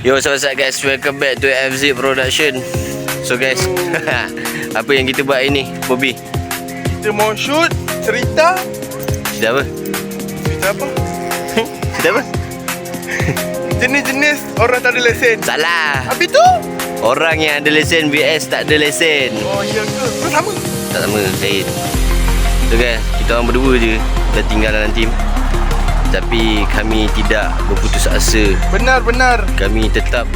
Yo, what's up, what's up guys? Welcome back to FZ Production. So guys, apa yang kita buat ini, Bobby? Kita mau shoot cerita Cerita apa? Cerita apa? Cerita apa? Jenis-jenis orang tak ada lesen Salah. Habis tu? Orang yang ada lesen VS tak ada lesen. Oh iya ke? Tu sama Tak sama, lain. So guys, kita orang berdua je dah tinggal dalam tim. Tapi kami tidak berputus asa. Benar-benar Kami tetap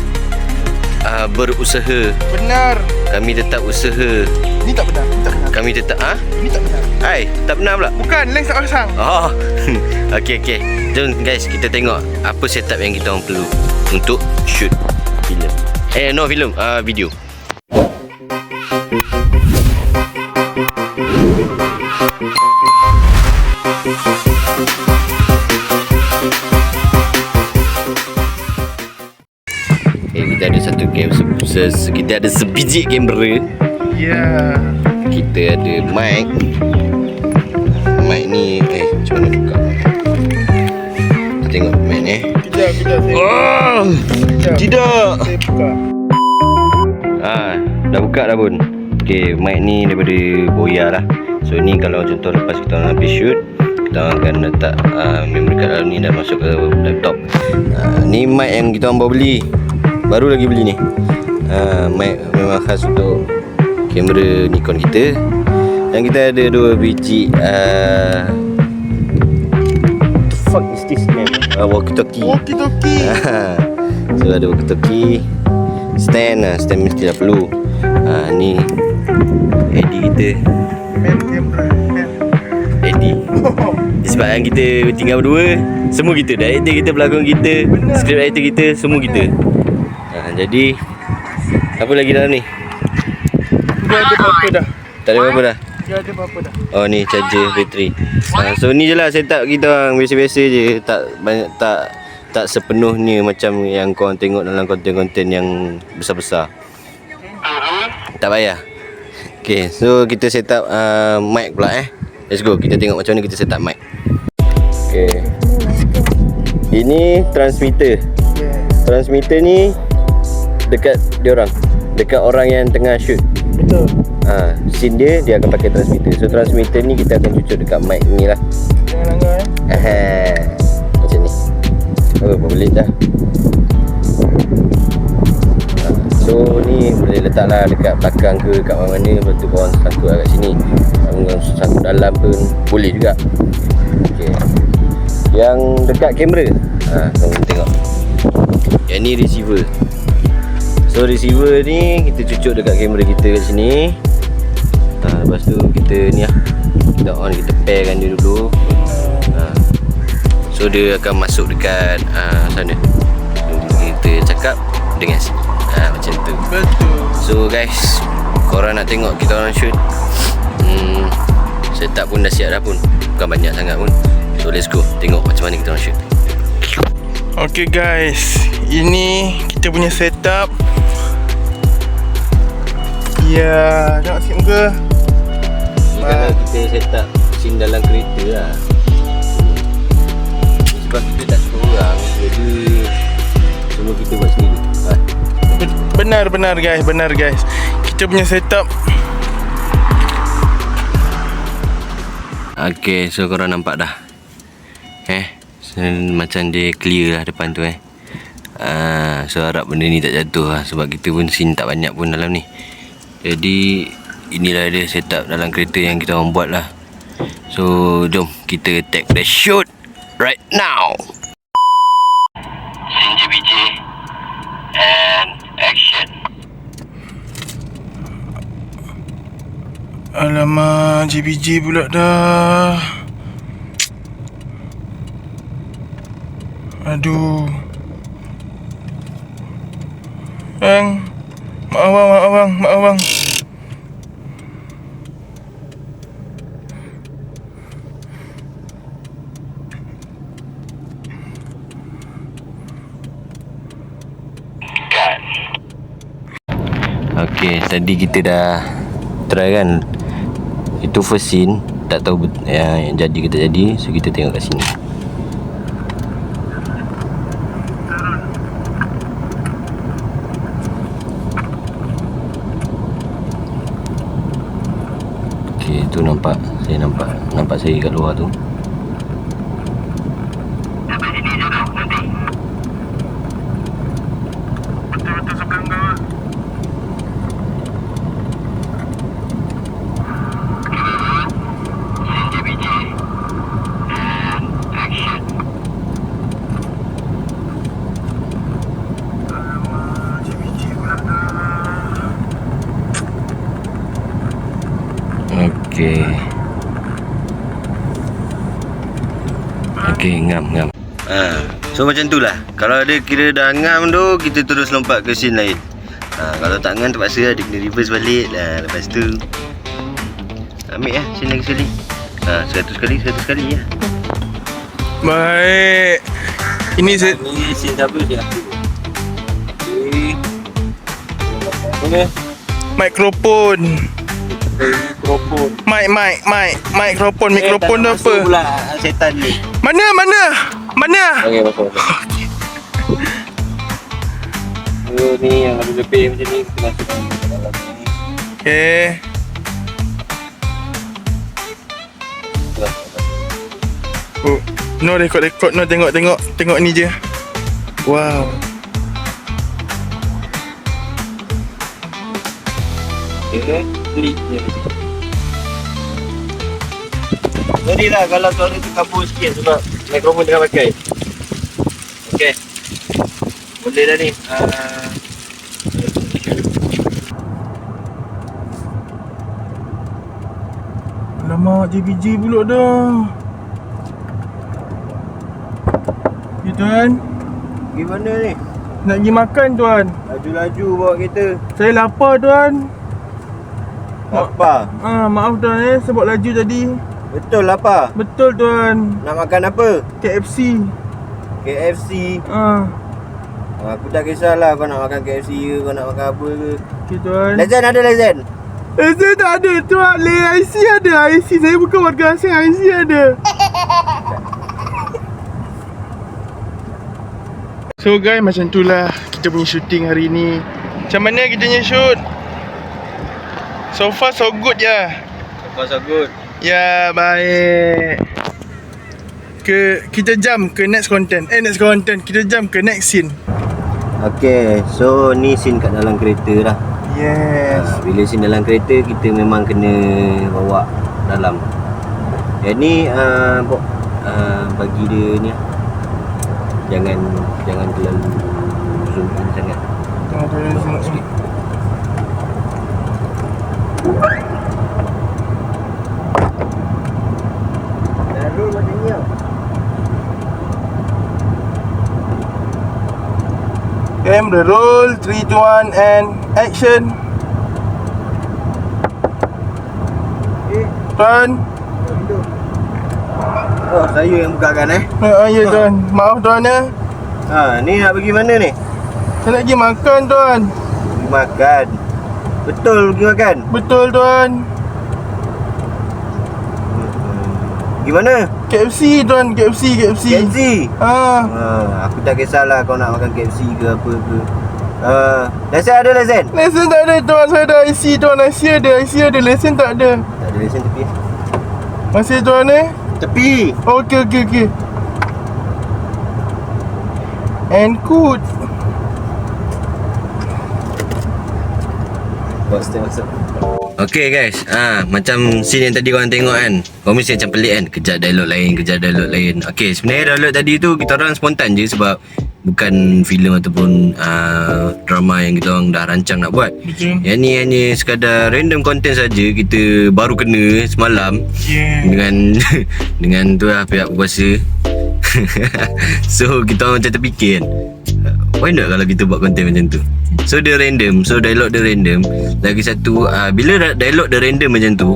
uh, berusaha. Benar Kami tetap usaha. Ni tak benar Ni tak benar Kami tetap ah. Ni tak benar Hai, tak benar pula. Bukan lens tak pasang Oh. okey okey. Jom guys, kita tengok apa setup yang kita orang perlu untuk shoot filem. Eh, no filem, ah uh, video. Ada sebiji kamera Ya. Kita ada mic. Mic ni eh macam mana buka? Kita tengok mic ni eh. Kejap, kejap oh, kejap. tidak. Saya buka. Ah dah buka dah pun? Okay, mic ni daripada Boya lah. So ni kalau contoh lepas kita orang habis shoot Kita orang akan letak uh, memory card dalam ni dan masuk ke laptop. Uh, Ni mic yang kita orang baru beli. Baru lagi beli ni uh, Mic memang khas untuk kamera Nikon kita. Dan kita ada dua biji uh, The fuck is this name? Uh, walkie-talkie. Walkie-talkie. Ah, so ada walkie-talkie Stand lah Stand mesti dah perlu. Ha, Ni Eddie kita. Man camera Man Eddie. Sebab yang kita tinggal berdua Semua kita. Director kita Pelakon kita. Script writer kita Semua kita. Ha, Jadi Apa lagi dalam ni Dia ada apa-apa dah Tak ada apa-apa dah Dia ada apa-apa dah Oh ni charger bateri ha, So ni je lah setup kita orang Biasa-biasa je Tak banyak Tak tak sepenuhnya macam yang kau tengok dalam konten-konten yang besar-besar. Tak payah. Okay, so kita set up uh, mic pula eh. Let's go, kita tengok macam mana kita set up mic. Okay. Ini transmitter. Transmitter ni dekat dia orang. Dekat orang yang tengah shoot. Betul Ha, scene dia dia akan pakai transmitter. So transmitter ni kita akan cucuk dekat mic ni lah. Jangan langgar eh Aha. Macam ni. Oh, boleh dah. Ha, So ni boleh letak lah dekat belakang ke kat mana-mana Lepas tu korang sangkut lah kat sini Korang sangkut dalam pun boleh juga okay. Yang dekat kamera ha, Korang tengok Yang ni receiver So receiver ni kita cucuk dekat kamera kita kat sini. Ha, Lepas tu kita ni lah Kita on kita pairkan dia dulu. Ha. So dia akan masuk dekat uh, sana. Kita cakap dengan ha, macam tu. Betul. So guys Korang nak tengok kita orang shoot? Hmm, Setup pun dah siap dah pun. Bukan banyak sangat pun. So let's go. Tengok macam mana kita orang shoot. Okay guys. Ini kita punya setup Ya Tengok sikit muka. Kalau kita setup Scene dalam kereta lah. Sebab kita tak suka orang Jadi Semua kita buat sendiri. Ha. Be- Benar benar guys Benar guys. Kita punya setup. Okay, so korang nampak dah. Eh, so, macam dia clear lah depan tu eh. Ah, So harap benda ni tak jatuh lah Sebab kita pun scene tak banyak pun dalam ni Jadi Inilah dia setup dalam kereta yang kita orang buat lah. So jom kita take the shoot Right now. Scene JBJ And action. Alamak JBJ pula dah. Aduh. Bang Maaf bang, maaf bang, maaf bang Okay tadi kita dah Try kan? Itu first scene Tak tahu yang, yang jadi ke tak jadi So kita tengok kat sini. Okay tu nampak Saya nampak Nampak saya kat luar tu. Ngam ngam. Ha, so macam tu lah. Kalau ada kira dah ngam tu, kita terus lompat ke scene lain. Ha, kalau tak ngam terpaksa lah, dia kena reverse balik lah. Lepas tu ambil lah scene lagi sekali. Ha, 100 kali, 100 kali lah. Baik. Ini saya Ni scene siapa dia? Okey. Okey. mikrofon. Mikrofon. Mic, mic, mic, mikrofon, mikrofon tu apa? pula setan ni. Mana, mana? Mana? Okey, masuk. masuk. So, ni yang ada lebih macam ni kita masukkan ke dalam ni. Okay. Terus. Oh, no record record no tengok tengok tengok ni je. Wow. Okay, je. Sorry lah kalau suara tu kabur sikit sebab mikrofon tengah pakai. Okay. Boleh dah ni. Uh, Alamak JBJ pula dah. Ya tuan, gimana ni? nak pergi makan tuan. Laju-laju bawa kereta. Saya lapar tuan. Apa? Ah, maaf tuan eh sebab laju tadi. Betul apa? Betul tuan. Nak makan apa? KFC. KFC. Ah, Aku tak kisahlah kau nak makan KFC ke, kau nak makan apa ke. okey tuan. Lezen ada lezen. Saya tak ada tuan. Le IC ada. IC saya bukan warga asing. IC ada. So guys, macam tu lah kita punya shooting hari ni. Macam mana kita punya shoot? So far so good ya. So so good. Ya, baik. Ke kita jam ke next content. Eh next content. Kita jam ke next scene. Okay, so ni scene kat dalam kereta lah. Yes. Ha, bila scene dalam kereta kita memang kena bawa dalam. Yang ni uh, uh, bagi dia ni lah. Jangan jangan terlalu zoom in sangat. Tengok tu tengok sikit. Lalu macam ni tau. Camera roll 3 2 1 and action. Eh, Tuan. Oh, saya yang bukakan eh. Ha, ya tuan. Maaf tuan ya. Ha, ni nak pergi mana ni? Saya nak pergi makan tuan. Pergi makan. Betul pergi makan. Betul tuan. Pergi mana? KFC tuan, KFC, KFC. KFC. Ha. Ha, aku tak kisahlah kau nak makan KFC ke apa ke. Ha, lesen ada lesen? Lesen tak ada tuan, saya ada IC tuan, IC ada, IC ada, lesen tak ada. Tak ada lesen tepi. Masih tuan eh? Tepi. Okey, okey, okey. And good. Okay guys, ah macam scene yang tadi korang tengok kan? Kau mesti macam pelik kan? Kejap dialog lain, kejap dialog lain. Okay sebenarnya dialog tadi tu kita orang spontan je Sebab bukan filem ataupun uh, drama yang kita orang dah rancang nak buat. Betul. Yang ni hanya sekadar random content saja Kita baru kena semalam. Yeah. Dengan dengan tu lah pihak berkuasa. So kita orang macam terfikir kan Why not kalau kita buat konten macam tu? So dia random. So dialog dia random. Lagi satu uh, Bila dialog dia random macam tu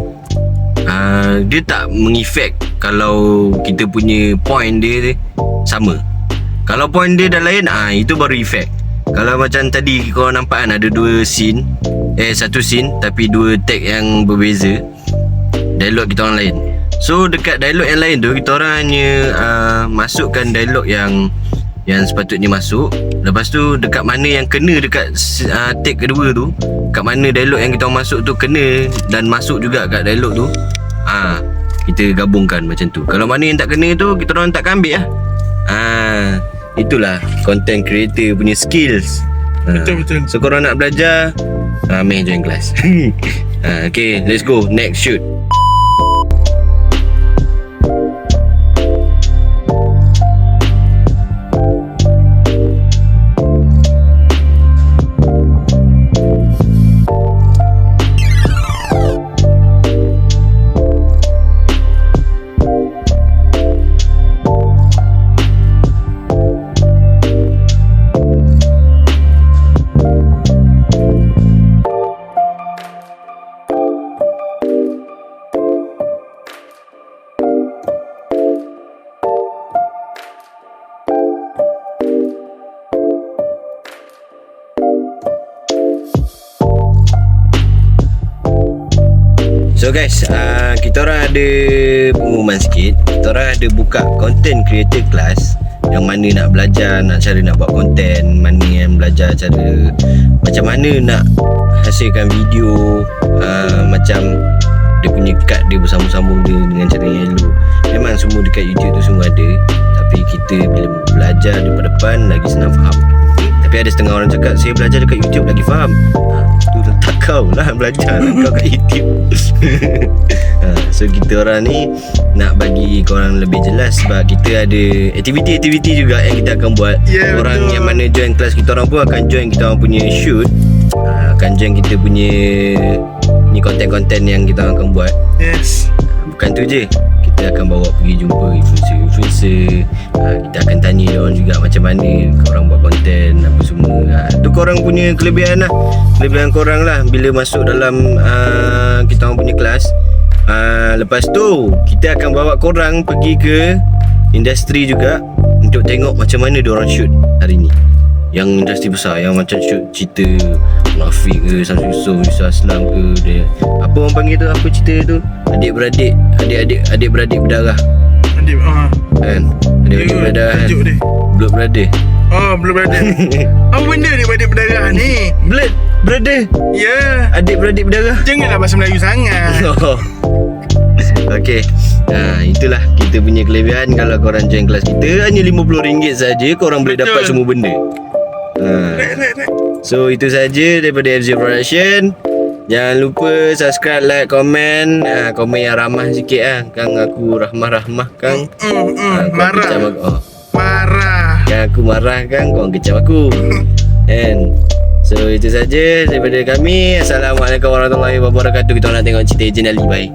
uh, Dia tak mengefek Kalau kita punya point dia Sama Kalau point dia dah lain ah uh, Itu baru efek Kalau macam tadi Kau nampak kan Ada dua scene. Eh satu scene Tapi dua tag yang berbeza. Dialog kita orang lain. So dekat dialog yang lain tu Kita orang hanya uh, Masukkan dialog yang Yang sepatutnya masuk. Lepas tu dekat mana yang kena Dekat uh, take kedua tu Kat mana dialog yang kita orang masuk tu Kena Dan masuk juga kat dialog tu Ah, kita gabungkan macam tu. Kalau mana yang tak kena tu kita orang takkan ambil lah. Ah, itulah content creator punya skills. Ah, Betul, betul. So korang nak belajar, main join kelas. ah, okay, let's go. Next shoot. Guys, uh, kita orang ada pengumuman sikit. Kita orang ada buka content creator class yang mana nak belajar nak cara nak buat content, mana yang belajar cara macam mana nak hasilkan video uh, macam dia punya cut dia bersambung-sambung dia dengan cara yang elok. Memang semua dekat YouTube tu semua ada. Tapi kita bila belajar depan depan lagi senang faham. Tapi ada setengah orang cakap saya belajar dekat YouTube lagi faham. Ha, tu tak kau lah belajar lah kau kat YouTube. ha, so kita orang ni nak bagi korang lebih jelas sebab kita ada aktiviti-aktiviti juga yang kita akan buat. Ya, orang betul. yang mana join kelas kita orang pun akan join kita orang punya shoot. Ha, akan join kita punya ni konten-konten yang kita orang akan buat. Yes. Bukan tu je Kita akan bawa pergi jumpa influencer-influencer ha, Kita akan tanya orang juga macam mana Korang buat konten apa semua. Ha, Tu korang punya kelebihan lah. Kelebihan korang lah. Bila masuk dalam uh, kita orang punya kelas uh, Lepas tu Kita akan bawa korang pergi ke Industri juga Untuk tengok macam mana orang shoot hari ni yang industri besar yang macam shoot cerita Munafik ke Samsul Yusof Yusuf Aslam ke dia apa orang panggil tu apa cerita tu adik beradik adik-adik adik beradik berdarah Adik, ah. kan adik-adik Dia berdarah kan blood brother Oh, belum ada. Apa benda ni pada berdarah ni? blood brother Ya. adik beradik berdarah Janganlah bahasa Melayu sangat. Okey. Ha, itulah kita punya kelebihan kalau korang join kelas kita hanya RM50 saja korang boleh Betul. dapat semua benda. Ha. Rek. So itu saja daripada FZ Production. Jangan lupa subscribe, like, komen. Ha, komen yang ramah sikit lah. Kang aku rahmah-rahmah Kang. Hmm, hmm, Ha, korang kecam marah. aku. Oh. Marah. Kan aku marah kan Korang kecam aku Kan So itu saja daripada kami Assalamualaikum warahmatullahi wabarakatuh Kita nak tengok cerita Ejen Ali Bye